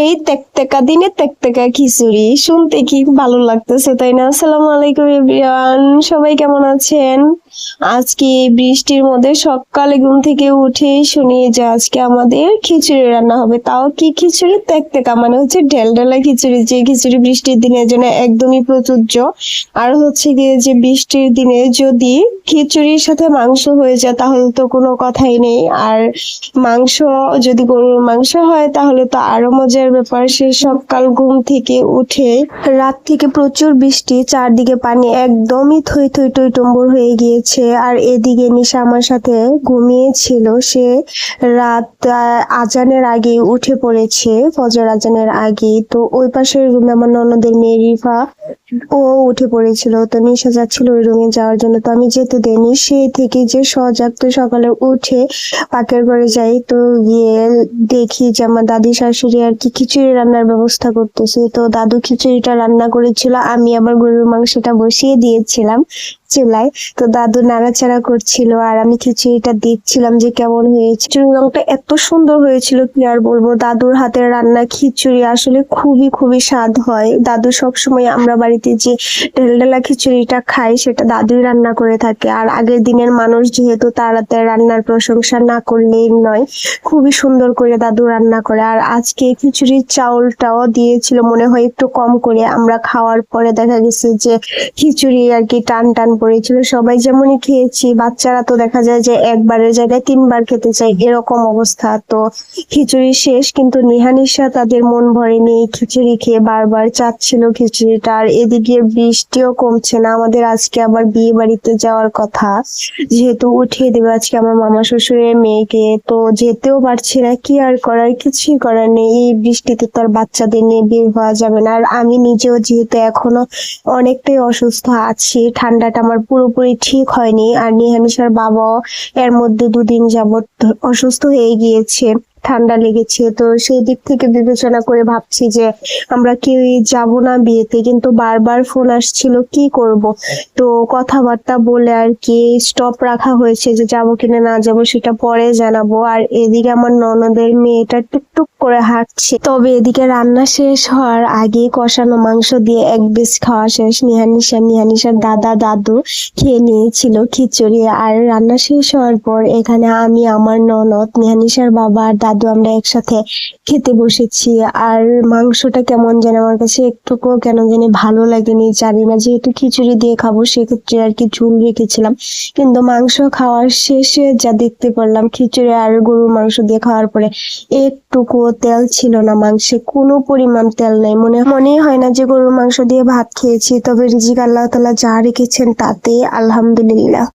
এই তেকতেকা দিনে তেকতেকা খিচুড়ি শুনতে কি ভালো লাগতেছে, তাই না? আসসালামু আলাইকুম সবাই কেমন আছেন? আজকে বৃষ্টির মধ্যে সকালে ঘুম থেকে উঠে শুনি যে আজকে আমাদের খিচুড়ি রান্না হবে। তাও কি খিচুড়ি? তেকতেকা মানে হচ্ছে ঢেলঢেলা খিচুড়ি, যে খিচুড়ি বৃষ্টির দিনের জন্য একদমই প্রযোজ্য। আর হচ্ছে গিয়ে যে বৃষ্টির দিনে যদি খিচুড়ির সাথে মাংস হয়ে যায়, তাহলে তো কোনো কথাই নেই। আর মাংস, যদি গরুর মাংস হয়, তাহলে তো আরও মজার ব্যাপার। সে সকাল ঘুম থেকে উঠে রাত থেকে প্রচুর বৃষ্টি, চারদিকে পানি একদমই থই থই টই টম্বর হয়ে গিয়েছে। আর এদিকে নিশা আমার সাথে ঘুমিয়েছিল। সে রাত আজানের আগে উঠে পড়েছে, ফজর আজানের আগে তো ওই পাশের রুমে আমার ননদের মেয়ে রিফা, ও উঠে পড়েছিল। তো নিশা যাচ্ছিল ওই রুমে যাওয়ার জন্য। তো আমি যেতে দেইনি। সে থেকে যে সজাগ তো সকালে উঠে পাকের ঘরে যাই, তো গিয়ে দেখি যে আমার দাদি শাশুড়ি আর কি খিচুড়ি রান্নার ব্যবস্থা করতেছে। তো দাদু খিচুড়িটা রান্না করেছিল। আমি আবার গরুর মাংসটা বসিয়ে দিয়েছিলাম। চুলায়। তো দাদু নাড়াচাড়া করছিল আর আমি খিচুড়িটা দেখছিলাম যে কেমন হয়েছে। রংটা এত সুন্দর হয়েছিল, কি আর বলব? দাদুর হাতের রান্না খিচুড়ি আসলে খুবই খুবই স্বাদ হয়। দাদু সবসময় আমরা বাড়িতে যে ঢেলঢেলা খিচুড়িটা খাই সেটা দাদুই রান্না করে থাকে। আর আগের দিনের মানুষ যেহেতু তার রান্নার প্রশংসা না করলেই নয়, খুবই সুন্দর করে দাদু রান্না করে। আর আজকে খিচুড়ির চাউলটাও দিয়েছিল, মনে হয় একটু কম করে। আমরা খাওয়ার পরে দেখা গেছে যে খিচুড়ি আর কি টান টান পড়েছিল সবাই যেমনই খেয়েছি, বাচ্চারা তো দেখা যায় যে একবারের জায়গায় তিনবার খেতে চায়, এরকম অবস্থা। তো খিচুড়ি শেষ, কিন্তু নিহানিশা তাদের মন ভরেনি। খিচুড়ি খেয়ে বারবার চাচ্ছিল খিচুড়িটা, আর এদিকে বৃষ্টিও কমছে না। আমাদের আজকে আবার বিয়ে বাড়িতে যাওয়ার কথা। যেহেতু উঠিয়ে দেবে আজকে আমার মামা শ্বশুরের মেয়েকে, তো যেতেও পারছি না। কি আর করার? কিছুই করার নেই। এই বৃষ্টিতে তো আর বাচ্চাদের নিয়ে বের হওয়া যাবে না। আর আমি নিজেও যেহেতু এখনও অনেকটাই অসুস্থ আছি, ঠান্ডাটা আমার পুরোপুরি ঠিক হয়নি। আর নিহামিশার বাবা এর মধ্যে দুদিন যাবত অসুস্থ হয়ে গিয়েছে। ঠান্ডা লেগেছে। তো সেই দিক থেকে বিবেচনা করে ভাবছি যে আমরা কেউই যাব না বিয়েতে? কিন্তু বারবার ফোন আসছিল, কি করব? তো কথাবার্তা বলে আর কি স্টপ রাখা হয়েছে যে যাব কিনা না যাব সেটা পরে জানাব। আর এদিকে আমার ননদের মেয়েটা টুকটুক করে হাঁটছে। তবে এদিকে রান্না শেষ হওয়ার আগে কষানো মাংস দিয়ে এক বেশ খাওয়া শেষ। নিহানিশা নিহানিশার দাদা, দাদু খেয়ে নিয়েছিল খিচুড়ি। আর রান্না শেষ হওয়ার পর এখানে আমি, আমার ননদ নিহানিশার বাবা আর দাদু আমরা একসাথে খেতে বসেছি। আর মাংসটা কেমন যেন আমার কাছে একটুকুও কেন জানি ভালো লাগেনি। জানি না, যেহেতু খিচুড়ি দিয়ে খাব, সেক্ষেত্রে আর কি ঝুল রেখেছিলাম। কিন্তু মাংস খাওয়ার শেষে যা দেখতে পারলাম খিচুড়ি আর গরুর মাংস দিয়ে খাওয়ার পরে একটুকুও তেল ছিল না মাংসে। কোনো পরিমাণ তেল নেই। মনে, মনেই হয় না যে গরুর মাংস দিয়ে ভাত খেয়েছি। তবে রিজিক আল্লাহ তালা যা রেখেছেন তাতে আলহামদুলিল্লাহ।